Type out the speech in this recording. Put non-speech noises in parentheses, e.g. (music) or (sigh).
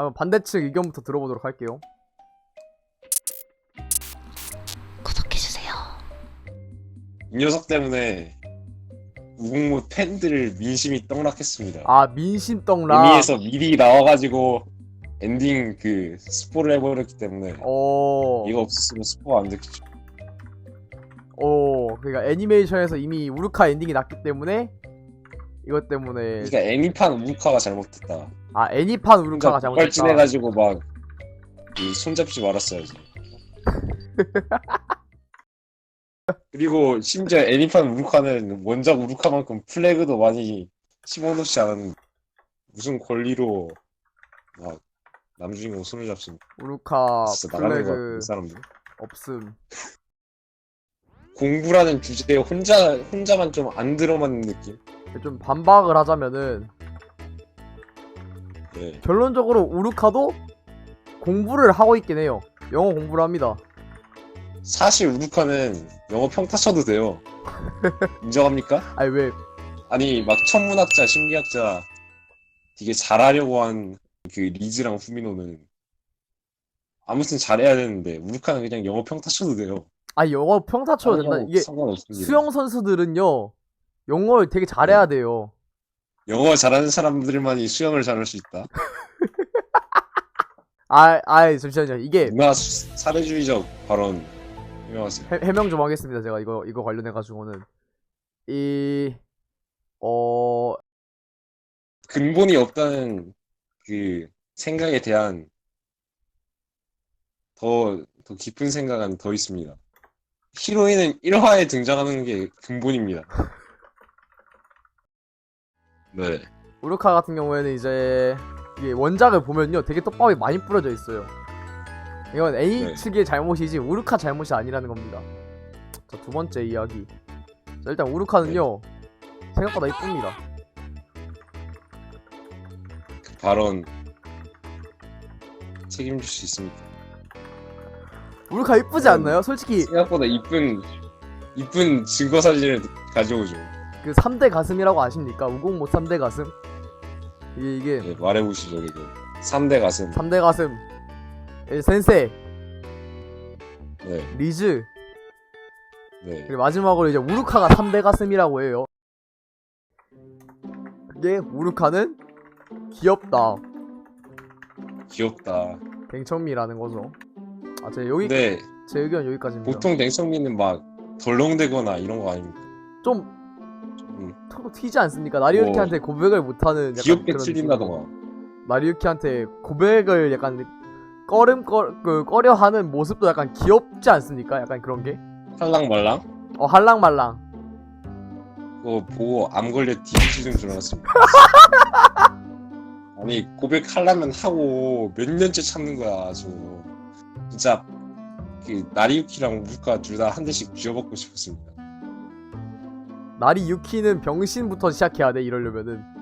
한번 반대측 의견부터 들어보도록 할게요. 구독해주세요. 이 녀석 때문에 우국무 팬들 민심이 떡락했습니다. 아 민심떡라. 의미에서 미리 나와가지고 엔딩 그 스포를 해버렸기 때문에 어. 이거 없었으면 스포 안 듣겠죠. 어. 그러니까 애니메이션에서 이미 우르카 엔딩이 났기 때문에 이것 때문에 그러니까 애니판 우국화가 잘못됐다. 아 애니판 우르카가 혼자 잘못했다. 발진해가지고 막그 손잡지 말았어야지. (laughs) 그리고 심지어 애니판 우루카는 원작 우루카만큼 플래그도 많이 심어놓지 않았는데 무슨 권리로 막 남주인공 손을 잡습니까? 우르카 진짜 나가는 거 같아, 플래그 이 사람들. 없음. 공부라는 주제에 혼자 혼자만 좀 안 들어맞는 느낌. 좀 반박을 하자면은 네. 결론적으로 우르카도 공부를 하고 있긴 해요. 영어 공부를 합니다. 사실 우루카는 영어 평타 쳐도 돼요. (laughs) 인정합니까? 아니 왜 아니 막 천문학자, 심리학자 되게 잘하려고 한 그 리즈랑 후미노는 아무튼 잘해야 되는데 우루카는 그냥 영어 평타 쳐도 돼요. 아니 영어 평타 쳐도 된다. 이게 상관없습니다. 수영 선수들은요 영어를 되게 잘해야 네. 돼요. 영어 잘하는 사람들만이 수영을 잘할 수 있다. (laughs) 아, 아 잠시만요. 이게 문화 수- 사례주의적 발언 유명하세요. 해, 해명 좀 하겠습니다. 제가 이거 이거 관련해 가지고는 이 어, 근본이 없다는 그 생각에 대한 더, 더 깊은 생각은 더 있습니다. 히로인은 1화에 등장하는 게 근본입니다. 네. 우르카 같은 경우에는 이제 이게 원작을 보면요 되게 떡밥이 많이 뿌려져 있어요. 이건 애니 네. 측의 잘못이지 우르카 잘못이 아니라는 겁니다. 자 두 번째 이야기. 자 일단 우르카는요 생각보다 이쁩니다. 그 발언 책임질 수 있습니다. 우르카 이쁘지 않나요? 솔직히 생각보다 이쁜, 이쁜 증거 사진을 가져오죠. 그 3대 가슴이라고 아십니까? 우공모 3대 가슴? 이게 이게 네, 말해보시죠, 이거. 3대 가슴. 3대 가슴 예, 센세, 네, 리즈 네. 그리고 마지막으로 이제 우르카가 3대 가슴이라고 해요. 그게 우르카는 귀엽다. 귀엽다. 댕청미라는 거죠. 아, 제 여기 근데 제 의견 여기까지입니다. 보통 냉성미는 막 덜렁대거나 이런 거 아닙니까? 좀 음. 톡 튀지 않습니까? 나리유키한테 고백을 못하는 약간 귀엽게 그런. 느낌. 나리유키한테 고백을 약간 꺼름 꺼, 그, 꺼려 하는 모습도 약간 귀엽지 않습니까? 약간 그런 게. 할랑말랑? 어 할랑말랑. 그거 보고 암 걸려 뒤지는 줄 알았습니다. 아니 고백하려면 하고 몇 년째 참는 거야 아주. 진짜 그 나리유키랑 우루카 둘 다 한 대씩 쥐어먹고 싶었습니다. 나리 유키는 병신부터 시작해야 돼 이러려면은.